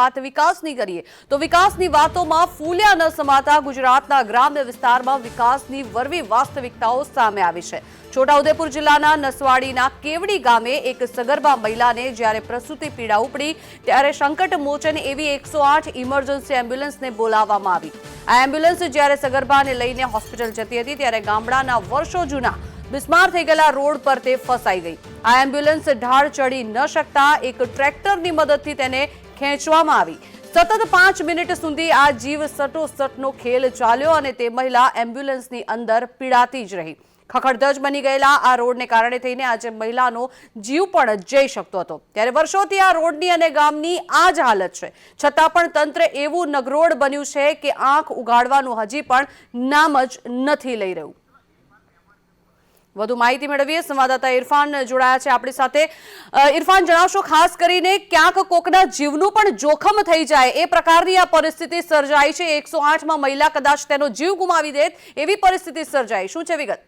વાત વિકાસની કરીએ, તો વિકાસની વાતોમાં ફૂલ્યા ન સમાતા ગુજરાતના ગ્રામ્ય વિસ્તારમાં વિકાસની વરવી વાસ્તવિકતાઓ સામે આવી છે. છોટાઉદેપુર જિલ્લાના નસવાડીના કેવડી ગામે એક સગર્ભા મહિલાને જ્યારે પ્રસૂતિ પીડા ઉપડી, ત્યારે સંકટ મોચન એવી એકસો ઇમરજન્સી એમ્બ્યુલન્સને બોલાવવામાં આવી. આ એમ્બ્યુલન્સ જ્યારે સગર્ભાને લઈને હોસ્પિટલ જતી હતી, ત્યારે ગામડાના વર્ષો જૂના બિસ્માર થઈ ગયેલા રોડ પર તે ફસાઈ ગઈ. આ એમ્બ્યુલન્સ ઢાળ ચડી ન શકતા એક ટ્રેક્ટરની મદદથી તેને ખેંચવામાં આવી. સતત પાંચ મિનિટ સુધી આ જીવ સટોસટનો ખેલ ચાલ્યો અને તે મહિલા એમ્બ્યુલન્સની અંદર પીડાતી જ રહી. ખખડધજ બની ગયેલા આ રોડને કારણે થઈને આજે મહિલાનો જીવ પણ જઈ શકતો હતો. ત્યારે વર્ષોથી આ રોડની અને ગામની આ જ હાલત છે. છતાં પણ તંત્ર એવું નગરોડ બન્યું છે કે આંખ ઉગાડવાનું હજી પણ નામ જ નથી લઈ રહ્યું. વધુ માહિતી મેળવીએ. સંવાદદાતા ઇરફાન જોડાયા છે આપણી સાથે. ઇરફાન, જણાવશો ખાસ કરીને ક્યાંક કોકના જીવનું પણ જોખમ થઈ જાય. એ પ્રકારની આ પરિસ્થિતિ સર્જાઈ છે. એકસો આઠમાં મહિલા કદાચ તેનો જીવ ગુમાવી દે એવી પરિસ્થિતિ સર્જાઈ. શું છે વિગત?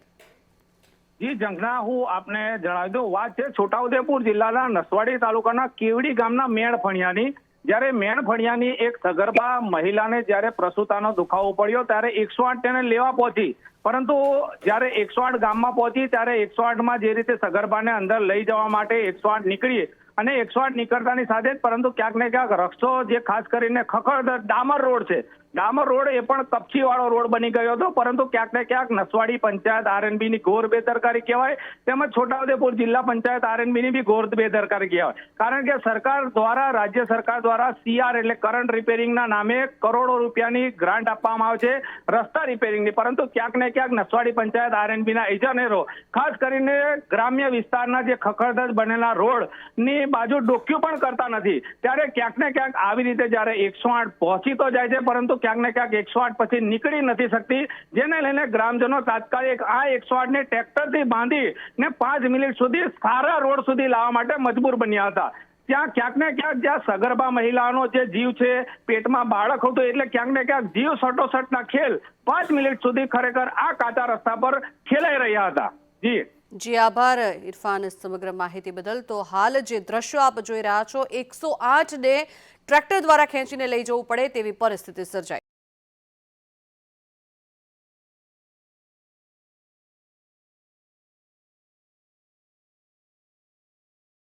જી, જંગના હું આપને જણાવી દઉં. વાત છે છોટાઉદેપુર જિલ્લાના નસવાડી તાલુકાના કેવડી ગામના મેળ ફણિયાની જ્યારે મેણ ફણિયાની એક સગર્ભા મહિલાને જ્યારે પ્રસૂતાનો દુખાવો પડ્યો, ત્યારે એકસો આઠ તેને લેવા પહોંચી. પરંતુ જ્યારે એકસો આઠ ગામમાં પહોંચી, ત્યારે એકસો આઠમાં જે રીતે સગર્ભાને અંદર લઈ જવા માટે એકસો આઠ નીકળી અને એકસો આઠ નીકળતાની સાથે જ પરંતુ ક્યાંક ને ક્યાંક રસ્તો જે ખાસ કરીને ખખડ ડામર રોડ છે ડામર રોડ એ પણ કપચી વાળો રોડ બની ગયો હતો, પરંતુ ક્યાંક ને ક્યાંક નસવાડી પંચાયત આરએનબી ની ઘોર બેદરકારી કહેવાય, તેમજ છોટાઉદેપુર જિલ્લા પંચાયત આરએનબી ની બી ઘોર બેદરકારી કહેવાય. કારણ કે સરકાર દ્વારા, રાજ્ય સરકાર દ્વારા સીઆર એટલે કરંટ રિપેરિંગના નામે કરોડો રૂપિયાની ગ્રાન્ટ આપવામાં આવે છે, રસ્તા રિપેરિંગની પરંતુ ક્યાંક ને ક્યાંક નસવાડી પંચાયત આરએનબી ના ઇજનેરો ખાસ કરીને ગ્રામ્ય વિસ્તારના જે ખખડધજ બનેલા રોડની બાજુ ડોક્યુ પણ કરતા નથી. ત્યારે ક્યાંક ને ક્યાંક આવી રીતે જ્યારે એકસો આઠ પહોંચી તો જાય છે, પરંતુ ક્યાંક ને ક્યાંક એકસો આઠ પછી નીકળી નથી શકતી, જેને લઈને ગ્રામજનો તાત્કાલિક આ એકસો આઠ ને ટ્રેક્ટરથી બાંધી ને પાંચ મિનિટ સુધી સારા રોડ સુધી લાવવા માટે મજબૂર બન્યા હતા. ત્યાં ક્યાંક ને ક્યાંક જ્યાં સગર્ભા મહિલાનો જે જીવ છે, પેટમાં બાળક હતું, એટલે ક્યાંક ને ક્યાંક જીવ સટોસટના ખેલ પાંચ મિનિટ સુધી ખરેખર આ કાચા રસ્તા પર ખેલાઈ રહ્યા હતા. જી. જી, આભાર, ઇરફાન, સમગ્ર માહિતી બદલ. તો હાલ જે દ્રશ્યો આપ જોઈ રહ્યા છો, એકસો આઠને ટ્રેક્ટર દ્વારા ખેંચીને લઈ જવું પડે તેવી પરિસ્થિતિ સર્જાઈ.